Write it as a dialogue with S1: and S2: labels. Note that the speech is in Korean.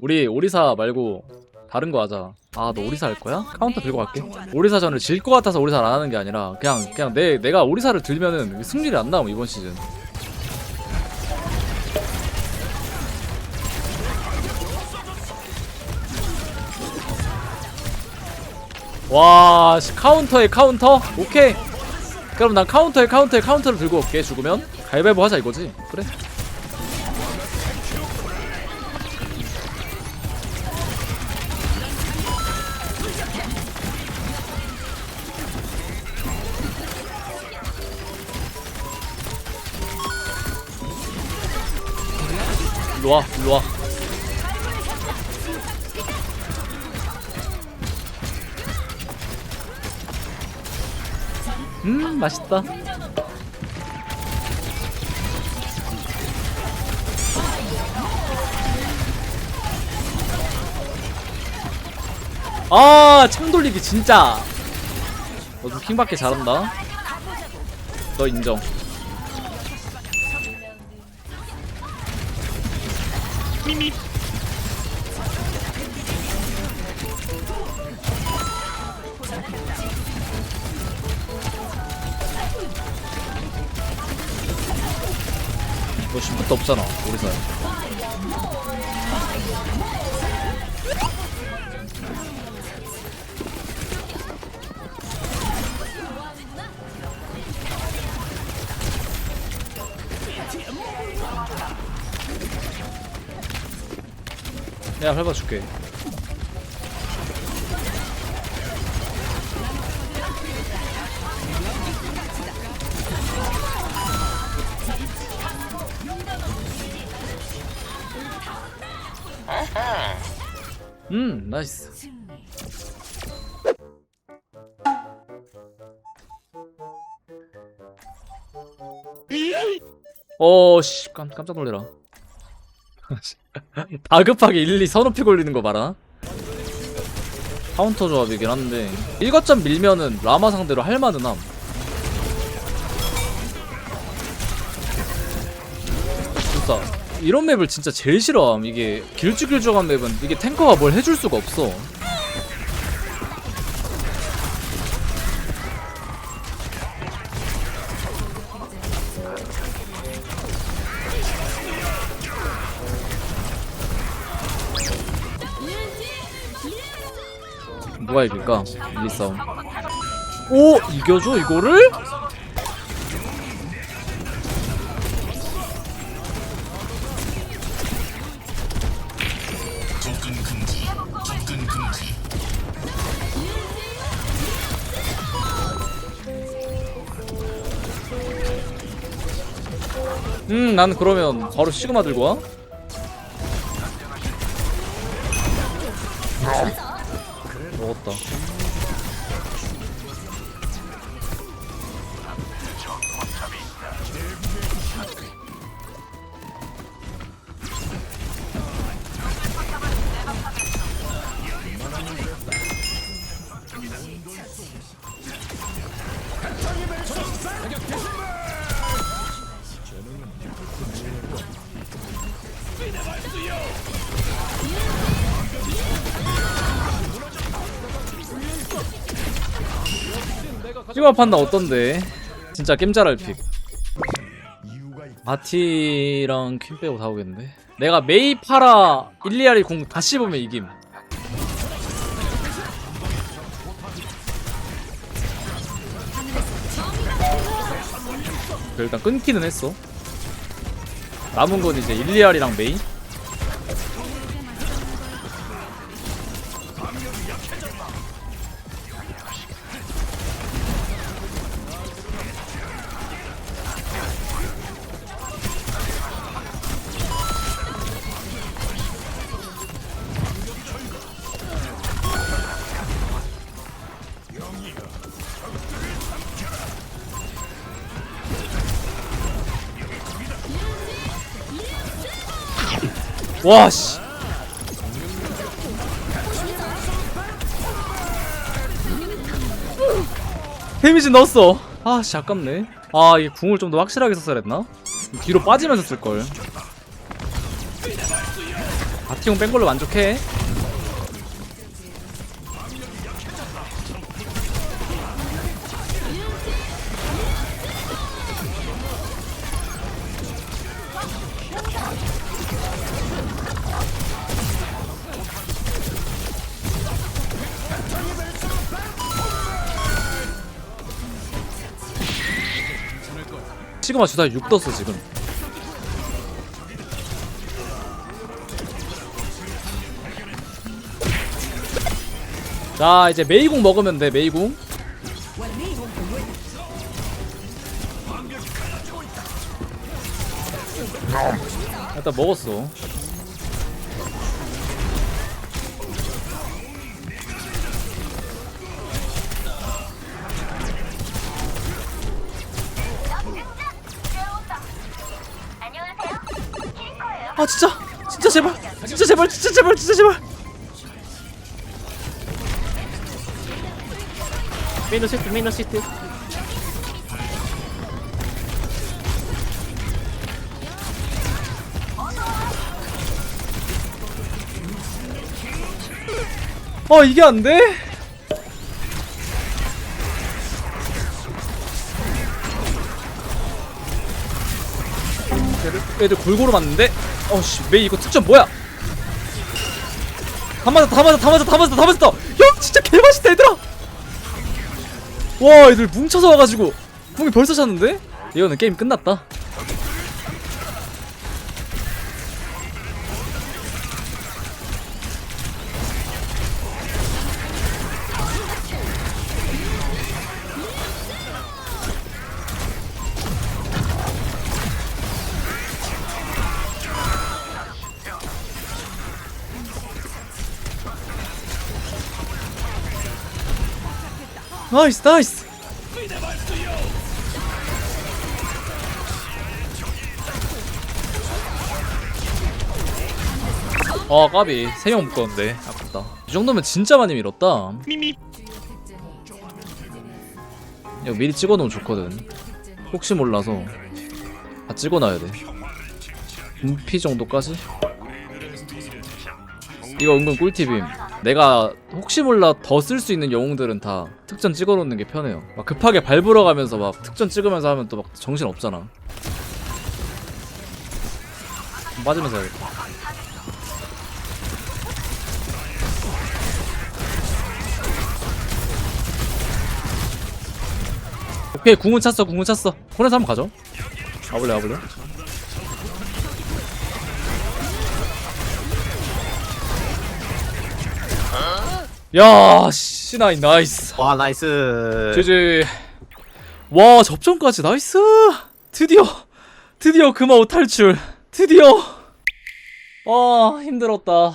S1: 우리 오리사 말고 다른 거 하자. 아, 너 오리사 할 거야? 카운터 들고 갈게. 오리사전을 질 것 같아서 오리사를 안 하는 게 아니라 그냥 그냥 내 내가 오리사를 들면은 승률이 안 나옴 이번 시즌. 와, 씨, 카운터에 카운터? 오케이. 그럼 난 카운터에 카운터에 카운터를 들고 올게. 죽으면 가위바위보 하자 이거지. 그래. 일로 와, 일로 와. 음, 맛있다. 아, 창 돌리기 진짜. 너도 킹밖에 잘한다. 너 인정. 너 시프트 없잖아, 우리 내가 밟아 줄게. 음, 나이스. 어, 씨, 깜, 깜짝 놀래라. 다급하게 1, 2 선호피 걸리는 거 봐라. 카운터 조합이긴 한데 1거점 밀면은 라마 상대로 할만은 함. 진짜 이런 맵을 진짜 제일 싫어함. 이게 길쭉길쭉한 맵은 이게 탱커가 뭘 해줄 수가 없어. 누가 이길까? 1, 2 싸움. 오! 이겨줘 이거를? 음, 난 그러면 바로 시그마 들고 와. 먹었다. 시그마 판다 어떤데? 진짜 게임 잘할 픽. 마티랑 퀸 빼고 다 오겠는데? 내가 메이 파라 일리아리 공 다시 보면 이김. 그래, 일단 끊기는 했어. 남은 건 이제 일리아리랑 메이. 와 씨. 데미지 넣었어. 아, 씨 아깝네. 아, 이 궁을 좀 더 확실하게 썼어야 했나? 뒤로 빠지면서 쓸 걸. 바티용 뺀 걸로 만족해 시그마 주다 6 떴어 지금. 자 이제 메이궁 먹으면 돼 메이궁. 일단 먹었어 아 진짜? 진짜 제발? 진짜 제발? 진짜 제발? 진짜 제발?
S2: 메인 시트 메인 시트
S1: 어 이게 안 돼? 애들, 애들 골고루 맞는데? 어씨 메이 이거 특전 뭐야? 다 맞았다 다 맞았다 다 맞았다 다 맞았다 다 맞았다 형 진짜 개맛있다 얘들아 와 애들 뭉쳐서 와가지고 궁이 벌써 찼는데? 이거는 게임 끝났다 나이스 나이스. 아 까비. 3명 묶었는데. 아깝다. 이 정도면 진짜 많이 밀었다. 이거 미리 찍어놓으면 좋거든. 혹시 몰라서. 다 찍어놔야 돼. 분피 정도까지? 이거 은근 꿀팁임 내가 혹시 몰라 더 쓸 수 있는 영웅들은 다 특전 찍어놓는 게 편해요. 막 급하게 밟으러 가면서 막 특전 찍으면서 하면 또 막 정신 없잖아. 빠지면서 해야겠다. 오케이 궁은 찼어 궁은 찼어. 코너에서 한번 가죠. 가볼래 가볼래 야 C9 나이스.
S2: 와 나이스.
S1: 제제 와 접전까지 나이스. 드디어 드디어 금아웃 탈출. 드디어. 아 힘들었다